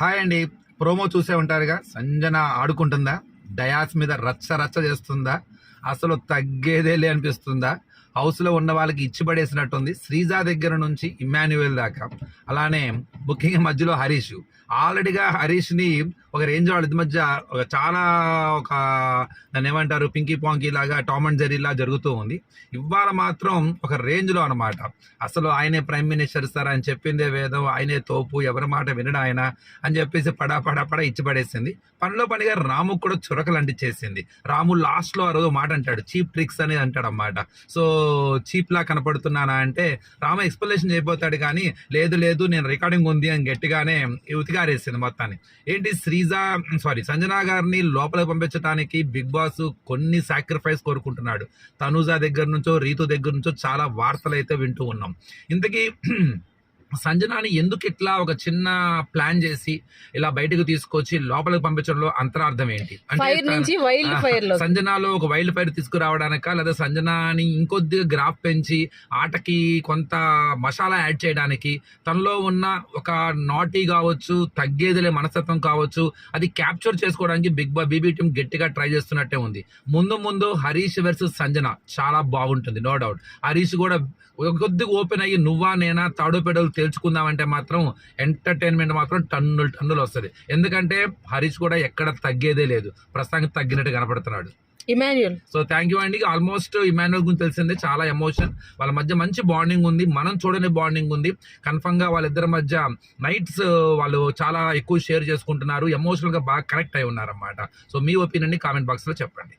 Hi అండి. Promo చూసే ఉంటారుగా? సంజన ఆడుకుంటుందా? డయాస్ మీద రచ్చ రచ్చ చేస్తుందా? అసలు తగ్గేదేలే అనిపిస్తుందా? హౌస్లో ఉన్న వాళ్ళకి ఇచ్చి పడేసినట్టుంది శ్రీజా దగ్గర నుంచి ఇమాన్యువల్ దాకా. అలానే బుకింగ్ మధ్యలో హరీష్. ఆల్రెడీగా హరీష్ని ఒక రేంజ్ వాళ్ళ మధ్య ఒక చాలా ఒక దాన్ని ఏమంటారు పింకీ పాంకీ లాగా టామ్ అండ్ జెర్రీ లా జరుగుతూ ఉంది. ఇవాళ మాత్రం ఒక రేంజ్లో అనమాట అసలు ఆయనే ప్రైమ్ మినిస్టర్ సార్ అని చెప్పిందే వేదం ఆయనే తోపు ఎవరి మాట వినడు ఆయన అని చెప్పేసి పడా పడా పడా ఇచ్చి పడేసింది. పనిలో పనిగా రాము కూడా చురకలు అంటించేసింది రాము లాస్ట్లో ఆ రోజు మాట అంటాడు చీప్ ట్రిక్స్ అనేది అంటాడు అనమాట సో చీప్లా కనపడుతున్నానా అంటే రామ ఎక్స్ప్లెనేషన్ చేయబోతాడు కానీ లేదు లేదు నేను రికార్డింగ్ ఉంది అని గట్టిగానే సినిమా మొత్తాన్ని. ఏంటి శ్రీజా సారీ సంజనా గారిని లోపలికి పంపించడానికి బిగ్ బాస్ కొన్ని సాక్రిఫైస్ కోరుకుంటున్నాడు. తనుజా దగ్గర నుంచో రీతు దగ్గర నుంచో చాలా వార్తలు అయితే వింటూ ఉన్నాం. ఇంతకీ సంజనాని ఎందుకు ఇట్లా ఒక చిన్న ప్లాన్ చేసి ఇలా బయటకు తీసుకొచ్చి లోపలికి పంపించడంలో అంతరార్థం ఏంటి? లో సంజనాలో ఒక వైల్డ్ ఫైర్ తీసుకురావడానిక? లేదా సంజనాని ఇంకొద్దిగా గ్రాఫ్ పెంచి ఆటకి కొంత మసాలా యాడ్ చేయడానికి తనలో ఉన్న ఒక నాటీ కావచ్చు తగ్గేదిలే మనస్తత్వం కావచ్చు అది క్యాప్చర్ చేసుకోవడానికి బిగ్ బా బీబీ టీం గట్టిగా ట్రై చేస్తున్నట్టే ఉంది. ముందు ముందు హరీష్ వర్సెస్ సంజన చాలా బాగుంటుంది నో డౌట్ హరీష్ కూడా కొద్దిగా ఓపెన్ అయ్యి నువ్వా నేనా తాడు పెడలు తేల్చుకుందామంటే మాత్రం ఎంటర్టైన్మెంట్ మాత్రం టన్నులు టన్నులు వస్తుంది. ఎందుకంటే హరీష్ కూడా ఎక్కడ తగ్గేదే లేదు. ప్రస్తుతానికి తగ్గినట్టు కనపడుతున్నాడు. ఇమాన్యుయల్ సో థ్యాంక్ యూ అండి. ఆల్మోస్ట్ ఇమాన్యుల్ గురించి తెలిసిందే. చాలా ఎమోషన్ వాళ్ళ మధ్య మంచి బాండింగ్ ఉంది. మనం చూడని బాండింగ్ ఉంది. కన్ఫర్మ్గా వాళ్ళిద్దరి మధ్య నైట్స్ వాళ్ళు చాలా ఎక్కువ షేర్ చేసుకుంటున్నారు. ఎమోషనల్గా బాగా కనెక్ట్ అయి ఉన్నారన్నమాట. సో మీ ఒపీనియన్ కామెంట్ బాక్స్లో చెప్పండి.